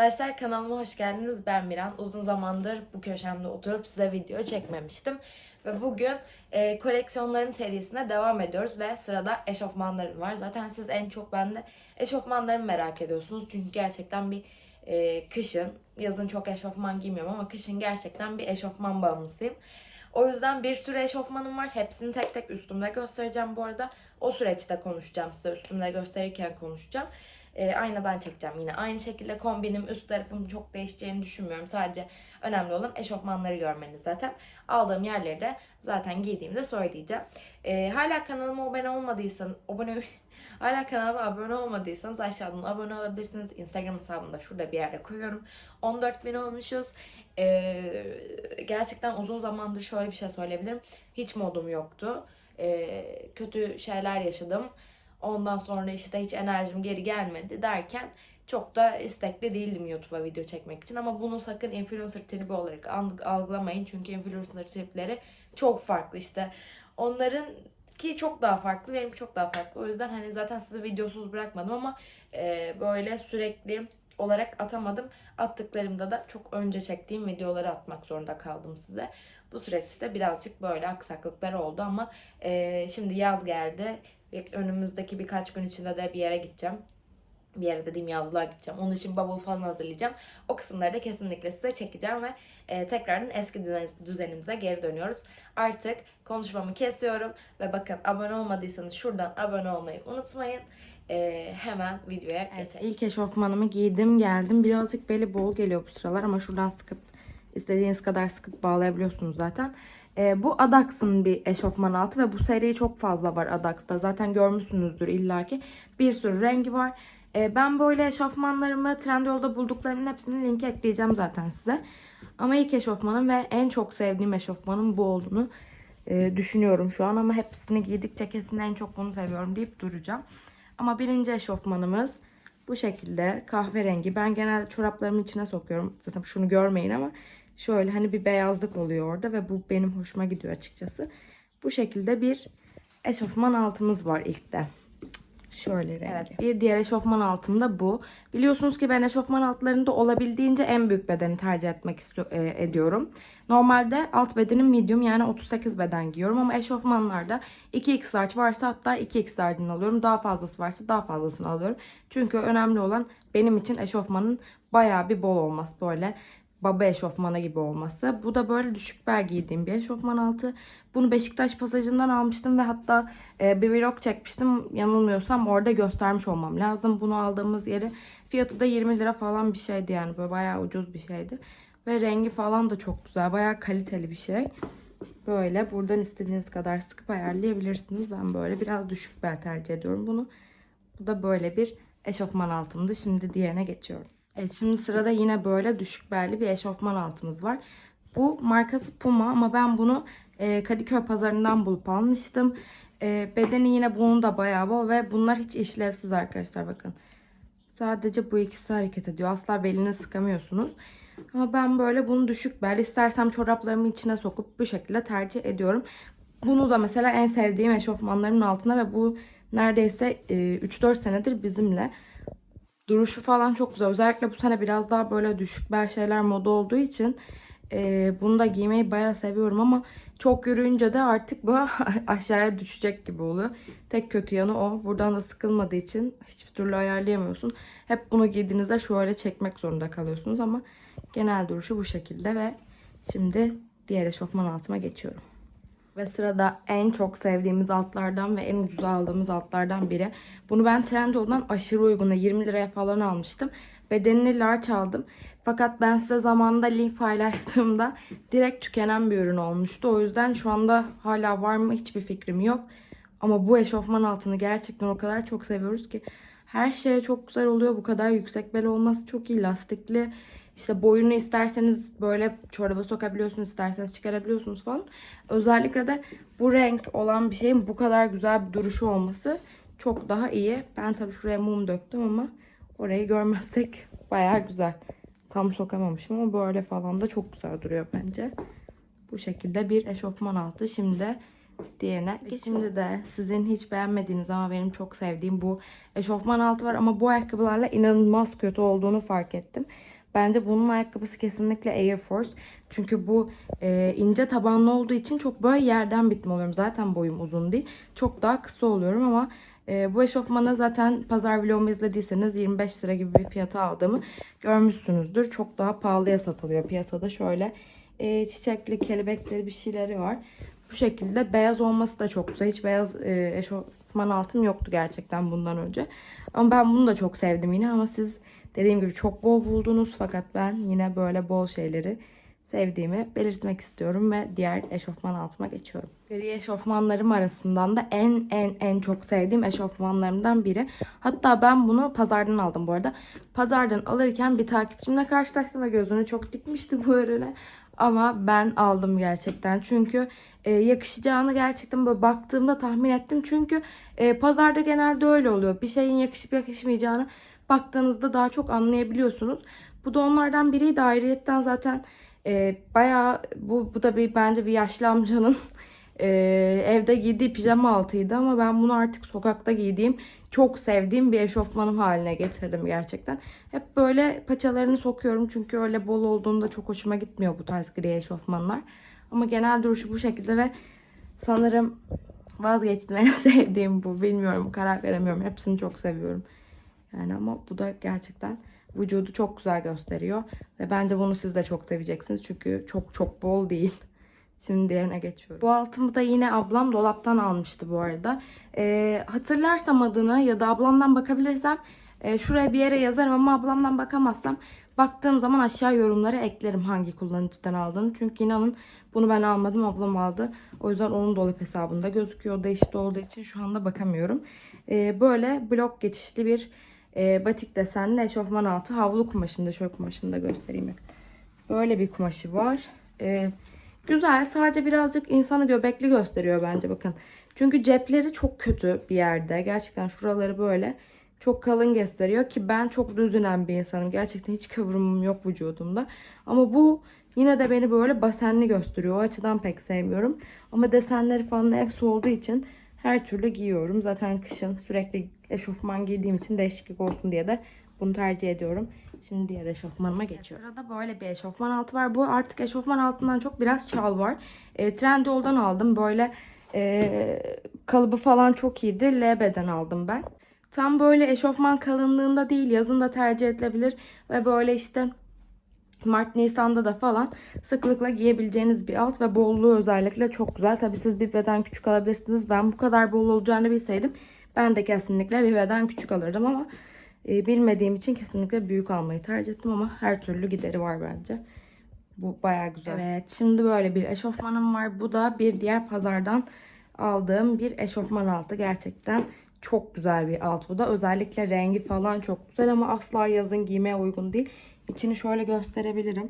Arkadaşlar. Kanalıma hoş geldiniz. Ben Miran. Uzun zamandır bu köşemde oturup size video çekmemiştim. Ve bugün e, koleksiyonlarım serisine devam ediyoruz ve sırada eşofmanlarım var. Zaten siz en çok bende eşofmanlarımı merak ediyorsunuz. Çünkü gerçekten bir e, kışın, yazın çok eşofman giymiyorum ama kışın gerçekten bir eşofman bağımlısıyım. O yüzden bir sürü eşofmanım var. Hepsini tek tek üstümde göstereceğim bu arada. O süreçte konuşacağım size. Üstümde gösterirken konuşacağım. E, aynadan çekeceğim yine. Aynı şekilde kombinim, üst tarafım çok değişeceğini düşünmüyorum. Sadece önemli olan eşofmanları görmeniz zaten. Aldığım yerleri de zaten giydiğimde söyleyeceğim. E, hala kanalıma abone olmadıysanız, abone hala kanalıma abone olmadıysanız aşağıdan abone olabilirsiniz. Instagram hesabımı da şurada bir yerde koyuyorum. 14 bin olmuşuz. E, gerçekten uzun zamandır şöyle bir şey söyleyebilirim. Hiç modum yoktu. E, kötü şeyler yaşadım. Ondan sonra işte hiç enerjim geri gelmedi derken çok da istekli değildim YouTube'a video çekmek için. Ama bunu sakın influencer tribi olarak alg- algılamayın. Çünkü influencer tripleri çok farklı işte. Onların ki çok daha farklı, benim çok daha farklı. O yüzden hani zaten sizi videosuz bırakmadım ama e, böyle sürekli olarak atamadım. Attıklarımda da çok önce çektiğim videoları atmak zorunda kaldım size. Bu süreçte birazcık böyle aksaklıklar oldu ama e, şimdi yaz geldi. Önümüzdeki birkaç gün içinde de bir yere gideceğim. Bir yere dediğim yazlığa gideceğim. Onun için bavul falan hazırlayacağım. O kısımları da kesinlikle size çekeceğim ve e, tekrardan eski düzen- düzenimize geri dönüyoruz. Artık konuşmamı kesiyorum ve bakın abone olmadıysanız şuradan abone olmayı unutmayın. E, hemen videoya geçelim. İlk eşofmanımı giydim geldim. Birazcık beli bol geliyor bu sıralar ama şuradan sıkıp istediğiniz kadar sıkıp bağlayabiliyorsunuz zaten. Ee, bu Adax'ın bir eşofman altı ve bu seri çok fazla var Adax'ta. Zaten görmüşsünüzdür illaki. Bir sürü rengi var. Ee, ben böyle eşofmanlarımı Trendyol'da bulduklarımın hepsini linki ekleyeceğim zaten size. Ama ilk eşofmanım ve en çok sevdiğim eşofmanım bu olduğunu e, düşünüyorum şu an. Ama hepsini giydikçe kesin en çok bunu seviyorum deyip duracağım. Ama birinci eşofmanımız bu şekilde kahverengi. Ben genelde çoraplarımın içine sokuyorum. Zaten şunu görmeyin ama şöyle hani bir beyazlık oluyor orada ve bu benim hoşuma gidiyor açıkçası. Bu şekilde bir eşofman altımız var ilkte. Şöyle rengi. Evet, bir diğer eşofman altım da bu. Biliyorsunuz ki ben eşofman altlarında olabildiğince en büyük bedeni tercih etmek e, ediyorum. Normalde alt bedenim medium yani 38 beden giyiyorum ama eşofmanlarda 2x large varsa hatta 2x large'ını alıyorum. Daha fazlası varsa daha fazlasını alıyorum. Çünkü önemli olan benim için eşofmanın bayağı bir bol olması böyle baba eşofmanı gibi olması. Bu da böyle düşük bel giydiğim bir eşofman altı. Bunu Beşiktaş pasajından almıştım ve hatta e, bir vlog çekmiştim. Yanılmıyorsam orada göstermiş olmam lazım. Bunu aldığımız yeri fiyatı da 20 lira falan bir şeydi yani böyle bayağı ucuz bir şeydi. Ve rengi falan da çok güzel. Bayağı kaliteli bir şey. Böyle buradan istediğiniz kadar sıkıp ayarlayabilirsiniz. Ben böyle biraz düşük bel tercih ediyorum bunu. Bu da böyle bir eşofman altımdı. Şimdi diğerine geçiyorum. Evet şimdi sırada yine böyle düşük belli bir eşofman altımız var. Bu markası Puma ama ben bunu e, Kadıköy pazarından bulup almıştım. E, bedeni yine bunun da bayağı bol ve bunlar hiç işlevsiz arkadaşlar bakın. Sadece bu ikisi hareket ediyor. Asla belini sıkamıyorsunuz. Ama ben böyle bunu düşük bel istersem çoraplarımın içine sokup bu şekilde tercih ediyorum. Bunu da mesela en sevdiğim eşofmanlarımın altına ve bu neredeyse e, 3-4 senedir bizimle. Duruşu falan çok güzel. Özellikle bu sene biraz daha böyle düşük bel şeyler moda olduğu için e, bunu da giymeyi bayağı seviyorum ama çok yürüyünce de artık bu aşağıya düşecek gibi oluyor. Tek kötü yanı o. Buradan da sıkılmadığı için hiçbir türlü ayarlayamıyorsun. Hep bunu giydiğinizde şöyle çekmek zorunda kalıyorsunuz ama genel duruşu bu şekilde ve şimdi diğer eşofman altıma geçiyorum. Ve sırada en çok sevdiğimiz altlardan ve en ucuz aldığımız altlardan biri. Bunu ben Trendyol'dan aşırı uyguna 20 liraya falan almıştım. Bedenini large aldım. Fakat ben size zamanında link paylaştığımda direkt tükenen bir ürün olmuştu. O yüzden şu anda hala var mı hiçbir fikrim yok. Ama bu eşofman altını gerçekten o kadar çok seviyoruz ki. Her şey çok güzel oluyor. Bu kadar yüksek bel olması çok iyi. Lastikli. İşte boyunu isterseniz böyle çoraba sokabiliyorsunuz, isterseniz çıkarabiliyorsunuz falan. Özellikle de bu renk olan bir şeyin bu kadar güzel bir duruşu olması çok daha iyi. Ben tabii şuraya mum döktüm ama orayı görmezsek bayağı güzel. tam sokamamışım ama böyle falan da çok güzel duruyor bence. Bu şekilde bir eşofman altı. Şimdi diğerine. Şimdi de sizin hiç beğenmediğiniz ama benim çok sevdiğim bu eşofman altı var ama bu ayakkabılarla inanılmaz kötü olduğunu fark ettim. Bence bunun ayakkabısı kesinlikle Air Force. Çünkü bu e, ince tabanlı olduğu için çok böyle yerden bitme oluyorum. Zaten boyum uzun değil. Çok daha kısa oluyorum ama e, bu eşofmanı zaten pazar vlogumu izlediyseniz 25 lira gibi bir fiyata aldığımı görmüşsünüzdür. Çok daha pahalıya satılıyor piyasada. Şöyle e, çiçekli, kelebekleri bir şeyleri var. Bu şekilde beyaz olması da çok güzel. Hiç beyaz e, eşofman altım yoktu gerçekten bundan önce. Ama ben bunu da çok sevdim yine ama siz dediğim gibi çok bol buldunuz. Fakat ben yine böyle bol şeyleri sevdiğimi belirtmek istiyorum ve diğer eşofman altıma geçiyorum. Gri eşofmanlarım arasından da en en en çok sevdiğim eşofmanlarımdan biri. Hatta ben bunu pazardan aldım bu arada. Pazardan alırken bir takipçimle karşılaştım ve gözünü çok dikmişti bu ürüne. Ama ben aldım gerçekten. Çünkü e, yakışacağını gerçekten böyle baktığımda tahmin ettim. Çünkü e, pazarda genelde öyle oluyor. Bir şeyin yakışıp yakışmayacağını baktığınızda daha çok anlayabiliyorsunuz. Bu da onlardan biriydi. Ayrıyetten zaten e, bayağı bu, bu da bir bence bir yaşlı amcanın e, evde giydiği pijama altıydı ama ben bunu artık sokakta giydiğim çok sevdiğim bir eşofmanım haline getirdim gerçekten. Hep böyle paçalarını sokuyorum çünkü öyle bol olduğunda çok hoşuma gitmiyor bu tarz gri eşofmanlar. Ama genel duruşu bu şekilde ve sanırım vazgeçtim en sevdiğim bu. Bilmiyorum karar veremiyorum. Hepsini çok seviyorum. Yani ama bu da gerçekten vücudu çok güzel gösteriyor. Ve bence bunu siz de çok seveceksiniz. Çünkü çok çok bol değil. Şimdi diğerine geçiyorum. Bu altımı da yine ablam dolaptan almıştı bu arada. Ee, hatırlarsam adını ya da ablamdan bakabilirsem e, şuraya bir yere yazarım ama ablamdan bakamazsam baktığım zaman aşağı yorumlara eklerim hangi kullanıcıdan aldığını. Çünkü inanın bunu ben almadım ablam aldı. O yüzden onun dolap hesabında gözüküyor. O da işte olduğu için şu anda bakamıyorum. Ee, böyle blok geçişli bir e, batik desenli eşofman altı havlu kumaşında şöyle kumaşını da göstereyim. Böyle bir kumaşı var. Ee, güzel sadece birazcık insanı göbekli gösteriyor bence bakın. Çünkü cepleri çok kötü bir yerde. Gerçekten şuraları böyle çok kalın gösteriyor ki ben çok düz inen bir insanım. Gerçekten hiç kıvrımım yok vücudumda. Ama bu yine de beni böyle basenli gösteriyor. O açıdan pek sevmiyorum. Ama desenleri falan hepsi olduğu için her türlü giyiyorum. Zaten kışın sürekli eşofman giydiğim için değişiklik olsun diye de bunu tercih ediyorum. Şimdi diğer eşofmanıma geçiyorum. Sırada böyle bir eşofman altı var. Bu artık eşofman altından çok biraz çal var. E, Trendyol'dan aldım. Böyle e, kalıbı falan çok iyiydi. LB'den aldım ben. Tam böyle eşofman kalınlığında değil. Yazın da tercih edilebilir. Ve böyle işte Mart Nisan'da da falan sıklıkla giyebileceğiniz bir alt ve bolluğu özellikle çok güzel. Tabi siz bir beden küçük alabilirsiniz. Ben bu kadar bol olacağını bilseydim ben de kesinlikle bir beden küçük alırdım ama e, bilmediğim için kesinlikle büyük almayı tercih ettim ama her türlü gideri var bence. Bu baya güzel. Evet şimdi böyle bir eşofmanım var. Bu da bir diğer pazardan aldığım bir eşofman altı. Gerçekten çok güzel bir alt bu da. Özellikle rengi falan çok güzel ama asla yazın giymeye uygun değil. İçini şöyle gösterebilirim.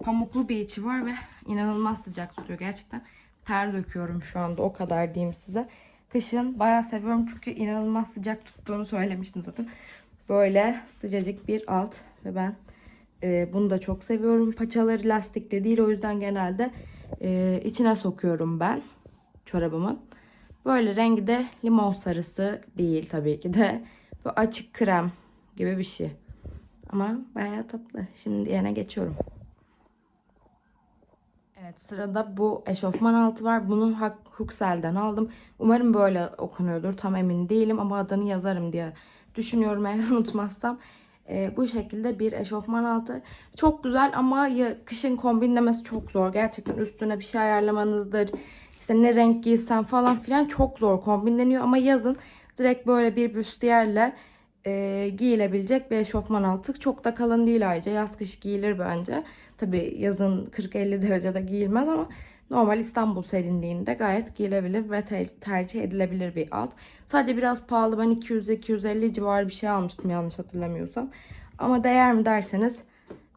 Pamuklu bir içi var ve inanılmaz sıcak tutuyor. Gerçekten ter döküyorum şu anda o kadar diyeyim size. Kışın bayağı seviyorum çünkü inanılmaz sıcak tuttuğunu söylemiştim zaten. Böyle sıcacık bir alt ve ben e, bunu da çok seviyorum. Paçaları lastikli değil o yüzden genelde e, içine sokuyorum ben çorabımın. Böyle rengi de limon sarısı değil tabii ki de. Bu açık krem gibi bir şey. Ama bayağı tatlı. Şimdi diğerine geçiyorum. Evet sırada bu eşofman altı var. Bunu Huxel'den aldım. Umarım böyle okunuyordur. Tam emin değilim ama adını yazarım diye düşünüyorum eğer unutmazsam. Ee, bu şekilde bir eşofman altı. Çok güzel ama ya, kışın kombinlemesi çok zor. Gerçekten üstüne bir şey ayarlamanızdır. İşte ne renk giysen falan filan çok zor kombinleniyor. Ama yazın direkt böyle bir büstiyerle e, giyilebilecek bir eşofman altı. Çok da kalın değil ayrıca. Yaz kış giyilir bence. Tabi yazın 40-50 derecede giyilmez ama normal İstanbul serinliğinde gayet giyilebilir ve te- tercih edilebilir bir alt. Sadece biraz pahalı. Ben 200-250 civarı bir şey almıştım yanlış hatırlamıyorsam. Ama değer mi derseniz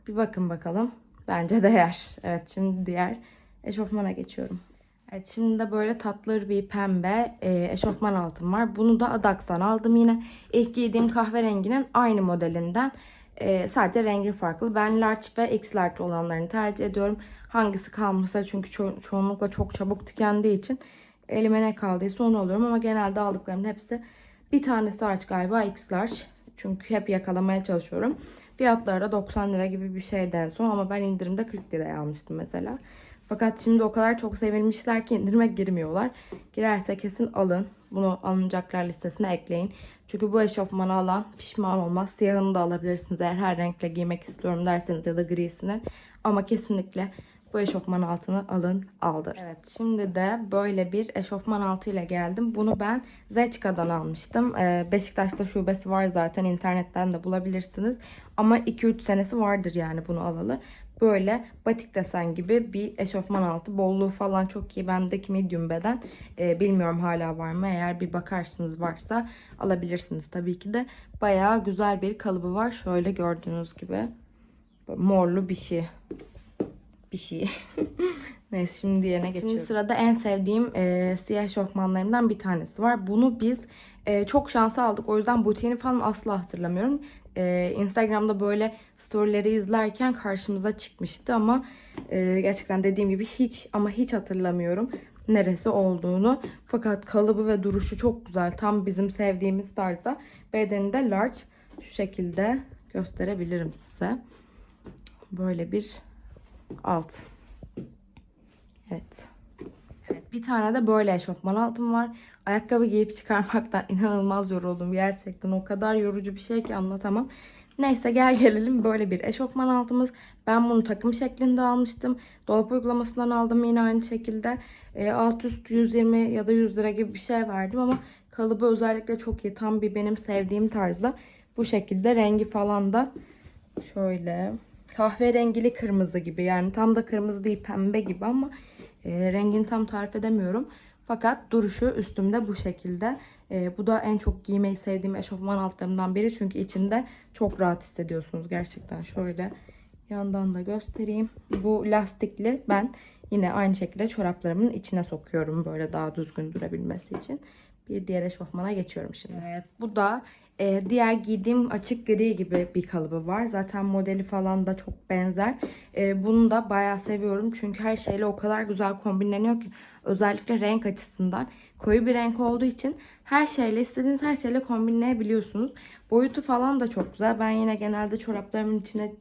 bir bakın bakalım. Bence değer. Evet şimdi diğer eşofmana geçiyorum. Evet şimdi de böyle tatlı bir pembe e, eşofman altım var. Bunu da Adax'tan aldım yine. İlk giydiğim kahverenginin aynı modelinden. Ee, sadece rengi farklı. Ben large ve x large olanlarını tercih ediyorum. Hangisi kalmışsa çünkü ço- çoğunlukla çok çabuk tükendiği için elime ne kaldıysa onu alıyorum ama genelde aldıklarımın hepsi bir tanesi large galiba x large. Çünkü hep yakalamaya çalışıyorum. Fiyatları da 90 lira gibi bir şeydi en son ama ben indirimde 40 liraya almıştım mesela. Fakat şimdi o kadar çok sevilmişler ki indirime girmiyorlar. Girerse kesin alın. Bunu alınacaklar listesine ekleyin. Çünkü bu eşofmanı alan pişman olmaz. Siyahını da alabilirsiniz eğer her renkle giymek istiyorum derseniz ya da grisini. Ama kesinlikle bu eşofman altını alın aldır. Evet şimdi de böyle bir eşofman altı ile geldim. Bunu ben Zeçka'dan almıştım. Ee, Beşiktaş'ta şubesi var zaten internetten de bulabilirsiniz. Ama 2-3 senesi vardır yani bunu alalı. Böyle batik desen gibi bir eşofman altı. Bolluğu falan çok iyi. Bendeki medium beden. Ee, bilmiyorum hala var mı. Eğer bir bakarsınız varsa alabilirsiniz tabii ki de. Bayağı güzel bir kalıbı var. Şöyle gördüğünüz gibi. Böyle morlu bir şey bir şey. Neyse şimdi diğerine geçiyorum. Şimdi sırada en sevdiğim e, siyah eşofmanlarımdan bir tanesi var. Bunu biz e, çok şansa aldık. O yüzden butiğini falan asla hatırlamıyorum. E, Instagram'da böyle storyleri izlerken karşımıza çıkmıştı ama e, gerçekten dediğim gibi hiç ama hiç hatırlamıyorum neresi olduğunu. Fakat kalıbı ve duruşu çok güzel. Tam bizim sevdiğimiz tarzda. Bedeni de large. Şu şekilde gösterebilirim size. Böyle bir alt. Evet. Evet, bir tane de böyle eşofman altım var. Ayakkabı giyip çıkarmaktan inanılmaz yoruldum. Gerçekten o kadar yorucu bir şey ki anlatamam. Neyse gel gelelim böyle bir eşofman altımız. Ben bunu takım şeklinde almıştım. Dolap uygulamasından aldım yine aynı şekilde. E, alt üst 120 ya da 100 lira gibi bir şey verdim ama kalıbı özellikle çok iyi. Tam bir benim sevdiğim tarzda. Bu şekilde rengi falan da şöyle kahverengili kırmızı gibi. Yani tam da kırmızı değil pembe gibi ama e, rengini tam tarif edemiyorum. Fakat duruşu üstümde bu şekilde. E, bu da en çok giymeyi sevdiğim eşofman altlarımdan biri. Çünkü içinde çok rahat hissediyorsunuz gerçekten. Şöyle yandan da göstereyim. Bu lastikli ben yine aynı şekilde çoraplarımın içine sokuyorum. Böyle daha düzgün durabilmesi için. Bir diğer eşofmana geçiyorum şimdi. Evet, bu da e, diğer giydiğim açık gri gibi bir kalıbı var. Zaten modeli falan da çok benzer. E, bunu da bayağı seviyorum. Çünkü her şeyle o kadar güzel kombinleniyor ki. Özellikle renk açısından. Koyu bir renk olduğu için her şeyle istediğiniz her şeyle kombinleyebiliyorsunuz. Boyutu falan da çok güzel. Ben yine genelde çoraplarımın içine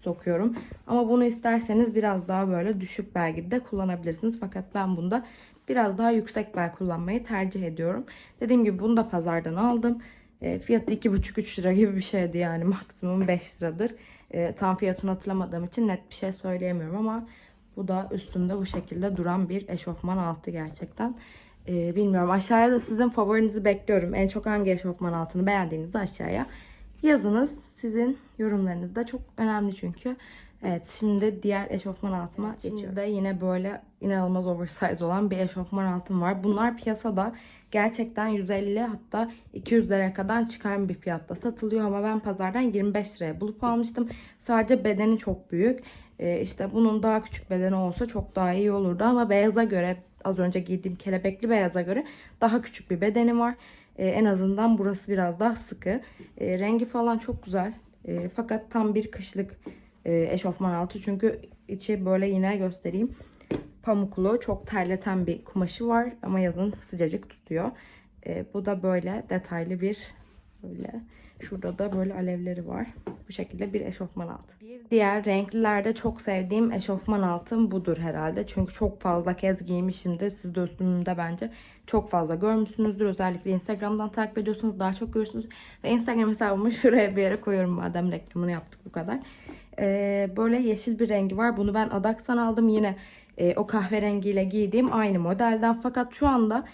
sokuyorum. Ama bunu isterseniz biraz daha böyle düşük bel gibi de kullanabilirsiniz. Fakat ben bunda biraz daha yüksek bel kullanmayı tercih ediyorum. Dediğim gibi bunu da pazardan aldım. E, fiyatı 2,5-3 lira gibi bir şeydi yani maksimum 5 liradır. E, tam fiyatını hatırlamadığım için net bir şey söyleyemiyorum ama bu da üstünde bu şekilde duran bir eşofman altı gerçekten. E, bilmiyorum aşağıya da sizin favorinizi bekliyorum. En çok hangi eşofman altını beğendiğinizde aşağıya yazınız. Sizin yorumlarınız da çok önemli çünkü. Evet şimdi diğer eşofman altıma geçiyorum. Şimdi de yine böyle inanılmaz oversize olan bir eşofman altım var. Bunlar piyasada gerçekten 150 hatta 200 liraya kadar çıkan bir fiyatta satılıyor ama ben pazardan 25 liraya bulup almıştım. Sadece bedeni çok büyük. Ee, işte bunun daha küçük bedeni olsa çok daha iyi olurdu ama beyaza göre az önce giydiğim kelebekli beyaza göre daha küçük bir bedeni var. Ee, en azından burası biraz daha sıkı. Ee, rengi falan çok güzel. Ee, fakat tam bir kışlık e, eşofman altı. Çünkü içi böyle yine göstereyim. Pamuklu, çok terleten bir kumaşı var ama yazın sıcacık tutuyor. E, bu da böyle detaylı bir böyle şurada da böyle alevleri var. Bu şekilde bir eşofman altı. Bir diğer renklilerde çok sevdiğim eşofman altım budur herhalde. Çünkü çok fazla kez giymişimdir. Siz de üstümde bence çok fazla görmüşsünüzdür. Özellikle Instagram'dan takip ediyorsunuz daha çok görürsünüz. Ve Instagram hesabımı şuraya bir yere koyuyorum madem reklamını yaptık bu kadar. Ee, böyle yeşil bir rengi var. Bunu ben Adax'tan aldım. Yine e, o kahverengiyle giydiğim aynı modelden. Fakat şu anda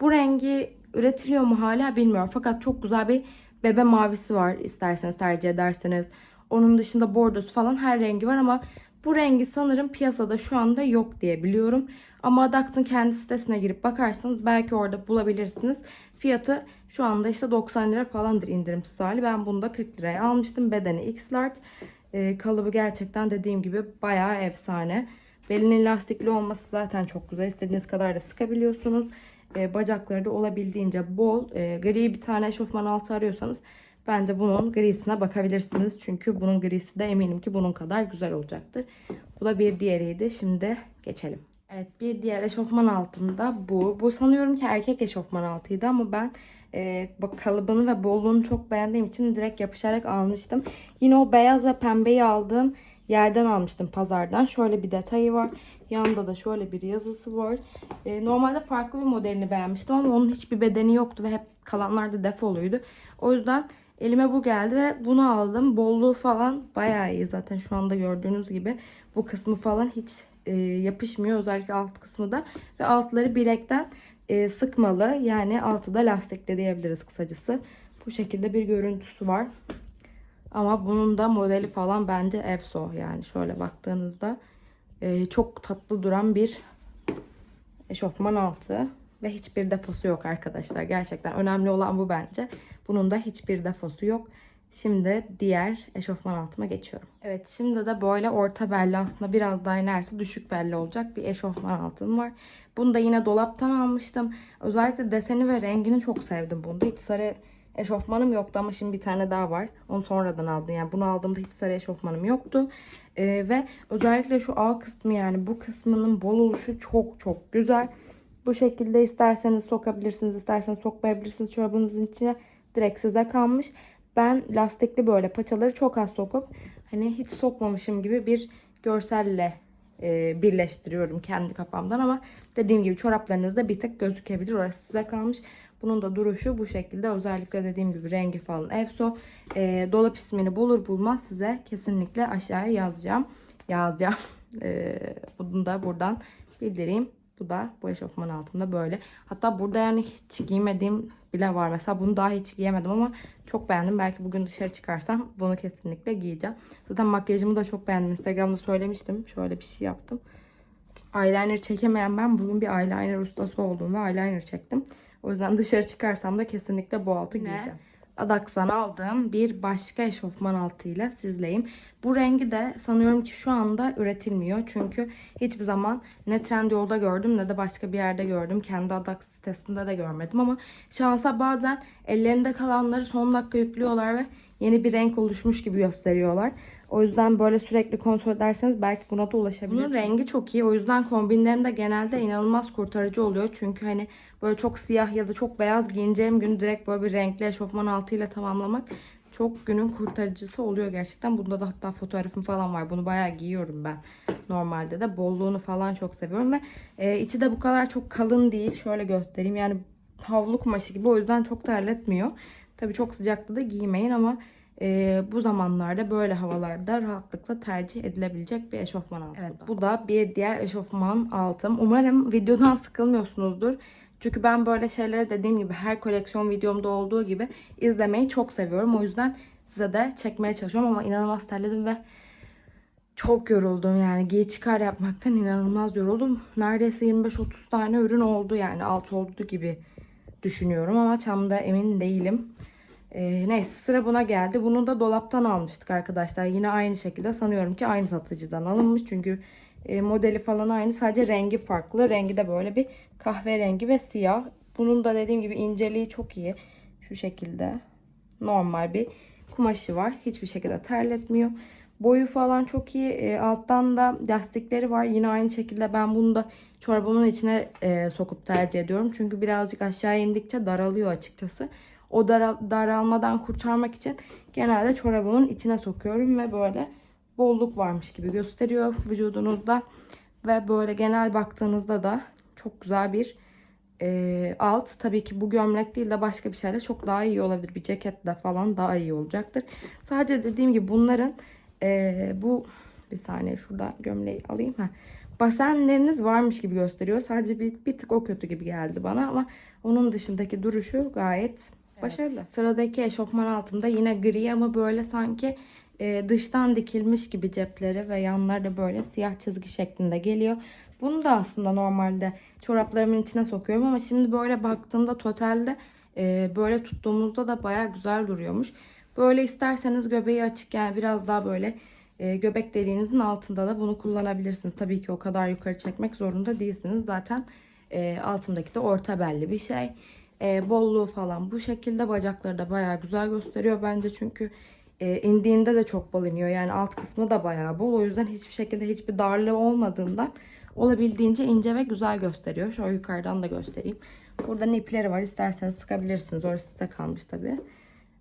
bu rengi üretiliyor mu hala bilmiyorum. Fakat çok güzel bir bebe mavisi var isterseniz tercih ederseniz. Onun dışında bordosu falan her rengi var ama bu rengi sanırım piyasada şu anda yok diye biliyorum. Ama Adax'ın kendi sitesine girip bakarsanız belki orada bulabilirsiniz. Fiyatı şu anda işte 90 lira falandır indirimsiz hali. Ben bunu da 40 liraya almıştım. Bedeni X large. Ee, kalıbı gerçekten dediğim gibi bayağı efsane. Belinin lastikli olması zaten çok güzel. İstediğiniz kadar da sıkabiliyorsunuz. Ee, bacakları da olabildiğince bol. Ee, gri bir tane eşofman altı arıyorsanız Bence bunun grisine bakabilirsiniz. Çünkü bunun grisi de eminim ki bunun kadar güzel olacaktır. Bu da bir diğeriydi. Şimdi geçelim. Evet bir diğer eşofman altımda bu. Bu sanıyorum ki erkek eşofman altıydı ama ben e, kalıbını ve bolluğunu çok beğendiğim için direkt yapışarak almıştım. Yine o beyaz ve pembeyi aldığım yerden almıştım pazardan. Şöyle bir detayı var. Yanında da şöyle bir yazısı var. E, normalde farklı bir modelini beğenmiştim ama onun hiçbir bedeni yoktu ve hep kalanlar da defoluydu. O yüzden elime bu geldi ve bunu aldım. Bolluğu falan bayağı iyi zaten şu anda gördüğünüz gibi. Bu kısmı falan hiç e, yapışmıyor. Özellikle alt kısmı da. Ve altları bilekten e, sıkmalı. Yani altı da lastikli diyebiliriz kısacası. Bu şekilde bir görüntüsü var. Ama bunun da modeli falan bence Epso. Yani şöyle baktığınızda e, çok tatlı duran bir eşofman altı. Ve hiçbir defosu yok arkadaşlar. Gerçekten önemli olan bu bence. Bunun da hiçbir defosu yok. Şimdi diğer eşofman altıma geçiyorum. Evet şimdi de böyle orta belli aslında biraz daha inerse düşük belli olacak bir eşofman altım var. Bunu da yine dolaptan almıştım. Özellikle deseni ve rengini çok sevdim bunda. Hiç sarı eşofmanım yoktu ama şimdi bir tane daha var. Onu sonradan aldım. Yani bunu aldığımda hiç sarı eşofmanım yoktu. Ee, ve özellikle şu A kısmı yani bu kısmının bol oluşu çok çok güzel. Bu şekilde isterseniz sokabilirsiniz, isterseniz sokmayabilirsiniz çorabınızın içine. Direkt size kalmış. Ben lastikli böyle paçaları çok az sokup hani hiç sokmamışım gibi bir görselle e, birleştiriyorum kendi kafamdan ama dediğim gibi çoraplarınızda bir tık gözükebilir. Orası size kalmış. Bunun da duruşu bu şekilde. Özellikle dediğim gibi rengi falan Efso. E, dolap ismini bulur bulmaz size kesinlikle aşağıya yazacağım. Yazacağım. E, bunu da buradan bildireyim. Bu da bu eşofman altında böyle. Hatta burada yani hiç giymediğim bile var. Mesela bunu daha hiç giyemedim ama çok beğendim. Belki bugün dışarı çıkarsam bunu kesinlikle giyeceğim. Zaten makyajımı da çok beğendim. Instagram'da söylemiştim. Şöyle bir şey yaptım. Eyeliner çekemeyen ben bugün bir eyeliner ustası oldum ve eyeliner çektim. O yüzden dışarı çıkarsam da kesinlikle bu altı giyeceğim. Adax'tan aldığım bir başka eşofman altıyla sizleyim. Bu rengi de sanıyorum ki şu anda üretilmiyor. Çünkü hiçbir zaman ne Trendyol'da gördüm ne de başka bir yerde gördüm. Kendi Adax sitesinde de görmedim ama şansa bazen ellerinde kalanları son dakika yüklüyorlar ve yeni bir renk oluşmuş gibi gösteriyorlar. O yüzden böyle sürekli kontrol ederseniz belki buna da ulaşabilirsiniz. Bunun rengi çok iyi. O yüzden kombinlerim de genelde inanılmaz kurtarıcı oluyor. Çünkü hani böyle çok siyah ya da çok beyaz giyineceğim gün direkt böyle bir renkli eşofman altıyla tamamlamak çok günün kurtarıcısı oluyor gerçekten. Bunda da hatta fotoğrafım falan var. Bunu bayağı giyiyorum ben normalde de. Bolluğunu falan çok seviyorum ve e, içi de bu kadar çok kalın değil. Şöyle göstereyim. Yani havlu kumaşı gibi o yüzden çok terletmiyor. Tabii çok sıcakta da giymeyin ama e, bu zamanlarda böyle havalarda rahatlıkla tercih edilebilecek bir eşofman altı. Evet, bu da bir diğer eşofman altım. Umarım videodan sıkılmıyorsunuzdur. Çünkü ben böyle şeyleri dediğim gibi her koleksiyon videomda olduğu gibi izlemeyi çok seviyorum. O yüzden size de çekmeye çalışıyorum ama inanılmaz terledim ve çok yoruldum yani giy çıkar yapmaktan inanılmaz yoruldum. Neredeyse 25-30 tane ürün oldu yani alt oldu gibi düşünüyorum ama tam da emin değilim. Ee, neyse sıra buna geldi. Bunu da dolaptan almıştık arkadaşlar. Yine aynı şekilde sanıyorum ki aynı satıcıdan alınmış. Çünkü e, modeli falan aynı. Sadece rengi farklı. Rengi de böyle bir kahverengi ve siyah. Bunun da dediğim gibi inceliği çok iyi. Şu şekilde normal bir kumaşı var. Hiçbir şekilde terletmiyor. Boyu falan çok iyi. E, alttan da lastikleri var. Yine aynı şekilde ben bunu da çorabımın içine e, sokup tercih ediyorum. Çünkü birazcık aşağı indikçe daralıyor açıkçası. O daral- daralmadan kurtarmak için genelde çorabımın içine sokuyorum ve böyle bolluk varmış gibi gösteriyor vücudunuzda. Ve böyle genel baktığınızda da çok güzel bir e, alt. Tabii ki bu gömlek değil de başka bir şeyle çok daha iyi olabilir. Bir ceketle falan daha iyi olacaktır. Sadece dediğim gibi bunların e, bu bir saniye şurada gömleği alayım. ha Basenleriniz varmış gibi gösteriyor. Sadece bir, bir tık o kötü gibi geldi bana ama onun dışındaki duruşu gayet başarılı. Sıradaki eşofman altında yine gri ama böyle sanki e, dıştan dikilmiş gibi cepleri ve yanları da böyle siyah çizgi şeklinde geliyor. Bunu da aslında normalde çoraplarımın içine sokuyorum ama şimdi böyle baktığımda totalde e, böyle tuttuğumuzda da baya güzel duruyormuş. Böyle isterseniz göbeği açık yani biraz daha böyle e, göbek deliğinizin altında da bunu kullanabilirsiniz. Tabii ki o kadar yukarı çekmek zorunda değilsiniz. Zaten e, altındaki de orta belli bir şey. E, bolluğu falan bu şekilde. Bacakları da bayağı güzel gösteriyor bence çünkü e, indiğinde de çok bol iniyor. Yani alt kısmı da bayağı bol. O yüzden hiçbir şekilde hiçbir darlığı olmadığından olabildiğince ince ve güzel gösteriyor. Şöyle yukarıdan da göstereyim. Burada ipleri var. İsterseniz sıkabilirsiniz. Orası size kalmış tabii.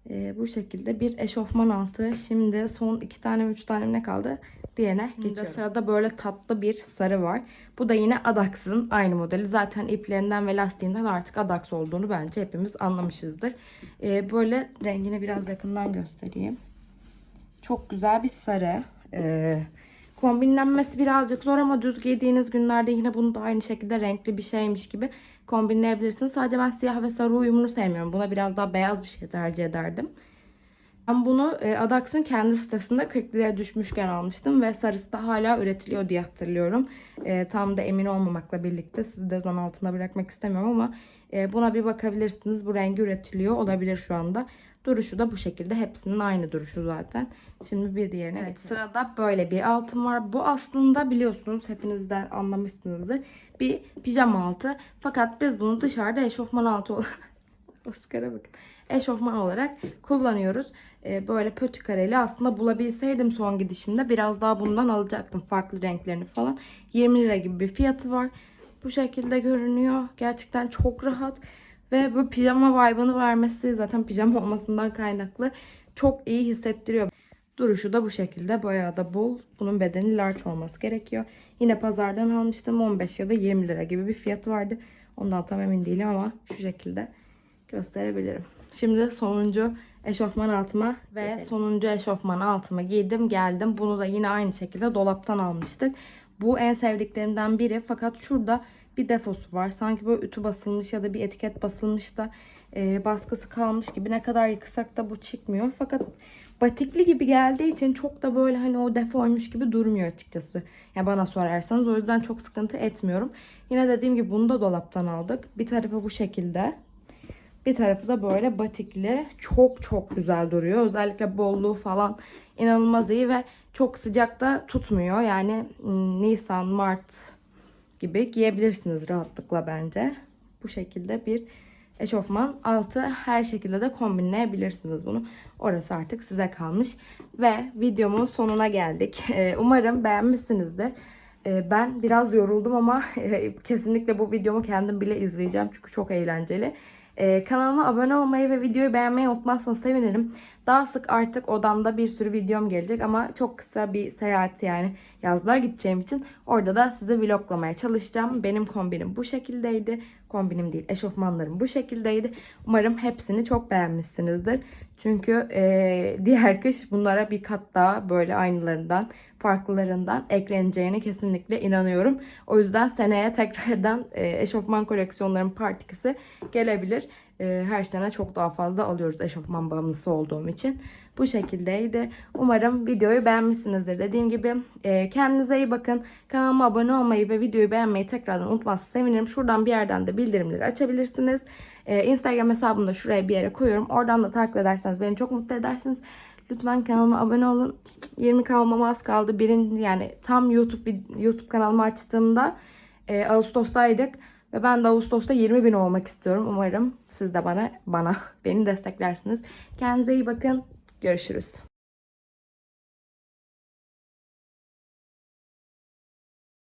Ee, bu şekilde bir eşofman altı. Şimdi son iki tane üç tane ne kaldı? Diğerine geçiyorum. Sırada böyle tatlı bir sarı var. Bu da yine Adax'ın aynı modeli. Zaten iplerinden ve lastiğinden artık Adax olduğunu bence hepimiz anlamışızdır. Ee, böyle rengini biraz yakından göstereyim. Çok güzel bir sarı. Ee, kombinlenmesi birazcık zor ama düz giydiğiniz günlerde yine bunu da aynı şekilde renkli bir şeymiş gibi kombinleyebilirsiniz. Sadece ben siyah ve sarı uyumunu sevmiyorum. Buna biraz daha beyaz bir şey tercih ederdim. Ben bunu e, Adax'ın kendi sitesinde 40 liraya düşmüşken almıştım ve sarısı da hala üretiliyor diye hatırlıyorum. E, tam da emin olmamakla birlikte sizi de zan altına bırakmak istemiyorum ama e, buna bir bakabilirsiniz. Bu rengi üretiliyor olabilir şu anda. Duruşu da bu şekilde. Hepsinin aynı duruşu zaten. Şimdi bir diğerine evet, Sırada böyle bir altın var. Bu aslında biliyorsunuz hepinizden anlamışsınızdır. Bir pijama altı. Fakat biz bunu dışarıda eşofman altı olarak Oscar'a bakın. Eşofman olarak kullanıyoruz. Ee, böyle pötü kareli aslında bulabilseydim son gidişimde biraz daha bundan alacaktım. Farklı renklerini falan. 20 lira gibi bir fiyatı var. Bu şekilde görünüyor. Gerçekten çok rahat. Ve bu pijama vibe'ını vermesi zaten pijama olmasından kaynaklı çok iyi hissettiriyor. Duruşu da bu şekilde bayağı da bol. Bunun bedeni large olması gerekiyor. Yine pazardan almıştım 15 ya da 20 lira gibi bir fiyatı vardı. Ondan tam emin değilim ama şu şekilde gösterebilirim. Şimdi sonuncu eşofman altıma ve Geçelim. sonuncu eşofman altıma giydim geldim. Bunu da yine aynı şekilde dolaptan almıştık. Bu en sevdiklerimden biri fakat şurada bir defosu var. Sanki böyle ütü basılmış ya da bir etiket basılmış da e, baskısı kalmış gibi. Ne kadar yıksak da bu çıkmıyor. Fakat batikli gibi geldiği için çok da böyle hani o defoymuş gibi durmuyor açıkçası. Ya bana sorarsanız o yüzden çok sıkıntı etmiyorum. Yine dediğim gibi bunu da dolaptan aldık. Bir tarafı bu şekilde. Bir tarafı da böyle batikli. Çok çok güzel duruyor. Özellikle bolluğu falan inanılmaz iyi ve çok sıcakta tutmuyor. Yani ım, Nisan, Mart gibi giyebilirsiniz rahatlıkla bence. Bu şekilde bir eşofman. Altı her şekilde de kombinleyebilirsiniz bunu. Orası artık size kalmış. Ve videomun sonuna geldik. Ee, Umarım beğenmişsinizdir. Ee, Ben biraz yoruldum ama e, kesinlikle bu videomu kendim bile izleyeceğim. Çünkü çok eğlenceli. Ee, kanalıma abone olmayı ve videoyu beğenmeyi unutmazsanız sevinirim. Daha sık artık odamda bir sürü videom gelecek ama çok kısa bir seyahat yani yazlığa gideceğim için orada da sizi vloglamaya çalışacağım. Benim kombinim bu şekildeydi. Kombinim değil eşofmanlarım bu şekildeydi. Umarım hepsini çok beğenmişsinizdir. Çünkü e, diğer kış bunlara bir kat daha böyle aynılarından farklılarından ekleneceğine kesinlikle inanıyorum. O yüzden seneye tekrardan e, eşofman koleksiyonlarım part 2'si gelebilir. E, her sene çok daha fazla alıyoruz eşofman bağımlısı olduğum için. Bu şekildeydi. Umarım videoyu beğenmişsinizdir. Dediğim gibi e, kendinize iyi bakın. Kanalıma abone olmayı ve videoyu beğenmeyi tekrardan unutmazsanız sevinirim. Şuradan bir yerden de bildirimleri açabilirsiniz. E, Instagram hesabımı da şuraya bir yere koyuyorum. Oradan da takip ederseniz beni çok mutlu edersiniz. Lütfen kanalıma abone olun. 20 kalmama az kaldı. Birinci yani tam YouTube YouTube kanalımı açtığımda e, Ağustos'taydık ve ben de Ağustos'ta 20 bin olmak istiyorum. Umarım siz de bana bana beni desteklersiniz. Kendinize iyi bakın. Görüşürüz.